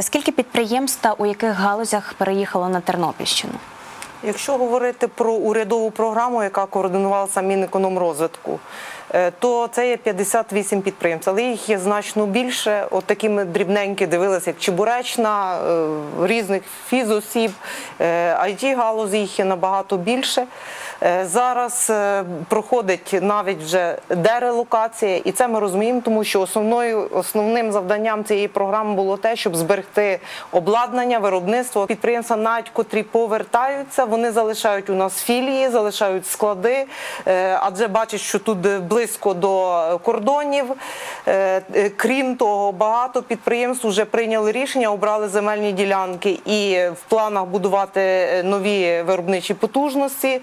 Скільки підприємств та у яких галузях переїхало на Тернопільщину? Якщо говорити про урядову програму, яка координувалася Мінекономрозвитку, е, то це є 58 підприємств, але їх є значно більше. От такими дрібненькі дивилися, як Чебуречна, е, різних фізосіб, it галузі їх є набагато більше. Е, Зараз е, проходить навіть вже дерелокація, і це ми розуміємо, тому що основною основним завданням цієї програми було те, щоб зберегти обладнання, виробництво підприємства, навіть котрі повертаються, вони залишають у нас філії, залишають склади, е, адже бачать, що тут близько до кордонів. Е, е, Крім того, багато підприємств вже прийняли рішення, обрали земельні ділянки і в планах будувати нові виробничі потужності.